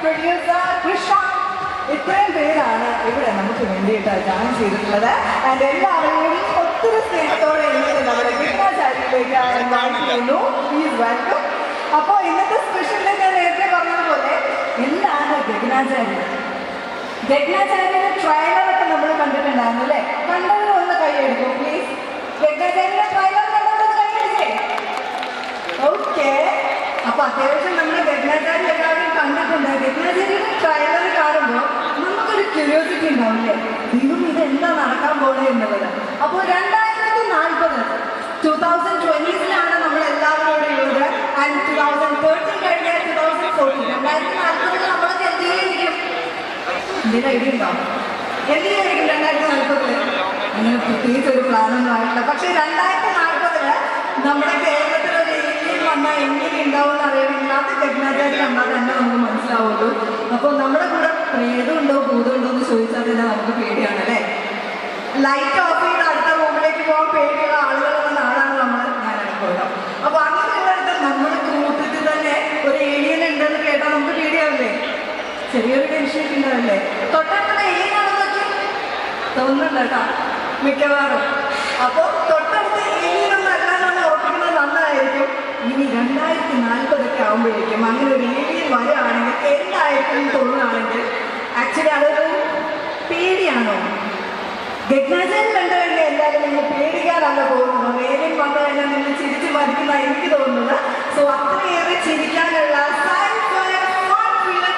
Producer Krisha ഇത്രയും പേരാണ് ഇവിടെ നമുക്ക് വേണ്ടിയിട്ട് ജോയിൻ ചെയ്തിട്ടുള്ളത്. ആൻഡ് എല്ലാവരെയും ഒത്തിരി സ്നേഹത്തോടെ ഇന്നത്തെ നമ്മുടെ ഇൻവൈറ്റ് ചെയ്യുന്നു പ്ലീസ് വെൽക്കം അപ്പോൾ ഇന്നത്തെ സ്പെഷ്യലിൽ ഞാൻ നേരത്തെ പറഞ്ഞതുപോലെ എന്താണ് ഗഗനാചാര്യ ഗഗനാചാര്യയുടെ ട്രailer-ഒക്കെ നമ്മൾ കണ്ടിട്ടുണ്ടായിരുന്നു അല്ലേ? അപ്പൊ അത്യാവശ്യം നമ്മൾ ഗഗ്നാചാരി എല്ലാവരും കണ്ടിട്ടുണ്ട്. ഗഗനാചാര്യയുടെ ട്രയലർ കാണുമ്പോൾ നമുക്കൊരു ക്യൂരിയോസിറ്റി ഉണ്ടാവില്ലേ? ദൈവം ഇത് എന്താ നടക്കാൻ പോലെ എന്നുള്ളത്. അപ്പോൾ രണ്ടായിരത്തി നാൽപ്പത് ടൂ തൗസൻഡ് നമ്മൾ എല്ലാവരും ഇവിടെ ഉള്ളത്. ആൻഡ് ടൂ തൗസൻഡ് തേർട്ടീൻ കഴിഞ്ഞ ടൂ തൗസൻഡ് ഫോർട്ടീൻ രണ്ടായിരത്തി നാൽപ്പതിൽ നമ്മളൊക്കെ എന്തെങ്കിലും എന്തിനായിരിക്കും രണ്ടായിരത്തി നാൽപ്പതിൽ അങ്ങനെ പ്രത്യേകിച്ച് ഒരു പ്ലാനൊന്നും ആയിട്ടില്ല. പക്ഷേ രണ്ടായിരത്തി നാൽപ്പതിൽ നമ്മുടെ കേരളത്തിൽ വന്നാൽ എങ്ങനെ ഉണ്ടാവും അറിയണമെങ്കിൽ അത് കണ്ടാൽ തന്നെ നമുക്ക് മനസ്സിലാവുള്ളൂ. അപ്പോൾ നമ്മുടെ കൂടെ പ്രേതമുണ്ടോ ഭൂതമുണ്ടോ എന്ന് ചോദിച്ചാൽ തന്നെ നമുക്ക് പേടിയാണ് അല്ലേ? ലൈറ്റ് ഓഫ് ചെയ്ത് അടുത്ത റൂമിലേക്ക് പോകാൻ പേടിയുള്ള ആളുകളുള്ള നാടാണ് നമ്മൾ അനുഭവം അപ്പോൾ അങ്ങനെയുള്ളത് നമ്മുടെ കൂട്ടത്തിൽ തന്നെ ഒരു ഏലിയൻ ഉണ്ടെന്ന് കേട്ടാൽ നമുക്ക് പേടിയാവില്ലേ? ചെറിയൊരു ടെൻഷൻ ഉണ്ടാവില്ലേ? തൊട്ടടുത്ത ഏലിയനാണെന്ന് നോക്കി തോന്നുന്നുണ്ട് കേട്ടോ. മിക്കവാറും. അപ്പോൾ തൊട്ടടുത്ത് ഏലിയനൊന്നും അല്ല നമ്മൾ ഉറപ്പിക്കുന്നത് നന്നായിരിക്കും. ഇനി രണ്ടായിരത്തി നാൽപ്പതൊക്കെ ആകുമ്പോഴേക്കും അങ്ങനെ ഒരു ഏലിയൻ വരാണെങ്കിൽ എന്തായിരിക്കും തോന്നുകയാണെങ്കിൽ ആക്ച്വലി അതൊരു പേടിയാണോ? ഗഗ്നജൻ കണ്ടു കഴിഞ്ഞാൽ എല്ലാവരും നിങ്ങൾ പേടിക്കാനല്ല പോകുന്നത് ഏലിയൻ വന്നു കഴിഞ്ഞാൽ നിങ്ങൾ ചിരിച്ച് മരിക്കുന്ന എനിക്ക് തോന്നുന്നത്. സോ അത്രയേറെ ചിരിക്കാനുള്ള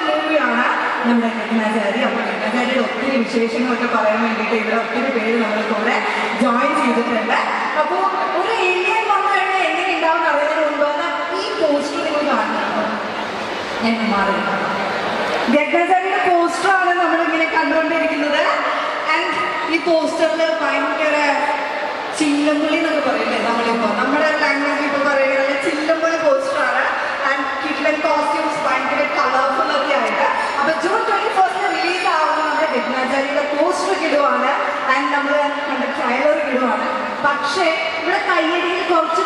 മൂവിയാണ് നമ്മുടെ ഗഗ്നാചാരി. അപ്പോൾ ഗഗ്നാചാര്യയുടെ ഒത്തിരി വിശേഷങ്ങളൊക്കെ പറയാൻ വേണ്ടിയിട്ട് ഇവിടെ ഒത്തിരി പേര് നമ്മുടെ കൂടെ ജോയിൻ ചെയ്തിട്ടുണ്ട്. അപ്പോൾ ഒരു ഏലിയൻ വന്നു കഴിഞ്ഞാൽ എങ്ങനെ ഉണ്ടാവും അറിയുന്നതിന് മുമ്പ് ഈ പോസ്റ്റർ നിങ്ങൾ കാണുന്നുണ്ടോ ഞാൻ മാറി ഗഗ്നാചാര്യയുടെ പോസ്റ്ററാണ് നമ്മളിങ്ങനെ കണ്ടുകൊണ്ടിരിക്കുന്നത്. ആൻഡ് ഈ പോസ്റ്ററിൽ ഭയങ്കര ചില്ലമ്പുളി എന്നൊക്കെ പറയില്ലേ നമ്മളിപ്പോൾ നമ്മുടെ ലാംഗ്വേജ് ഇപ്പോൾ പറയുന്നത് ചില്ലമ്പുളി പോസ്റ്ററാണ്. ആൻഡ് കിഡ്ലൻ കോസ്റ്റ്യൂംസ് ഭയങ്കര കളർഫുൾ ഒക്കെ ആയിട്ട്. അപ്പോൾ ജൂൺ ട്വന്റി ഫസ്റ്റ് റിലീസ് ആവുന്ന നമ്മുടെ ഗഗ്നാചാര്യയുടെ പോസ്റ്റർ കിടുവാണ്. ആൻഡ് നമ്മൾ കണ്ട ട്രയലർ കിടുവാണ്. പക്ഷേ ഇവിടെ കയ്യടിയിൽ കുറച്ച്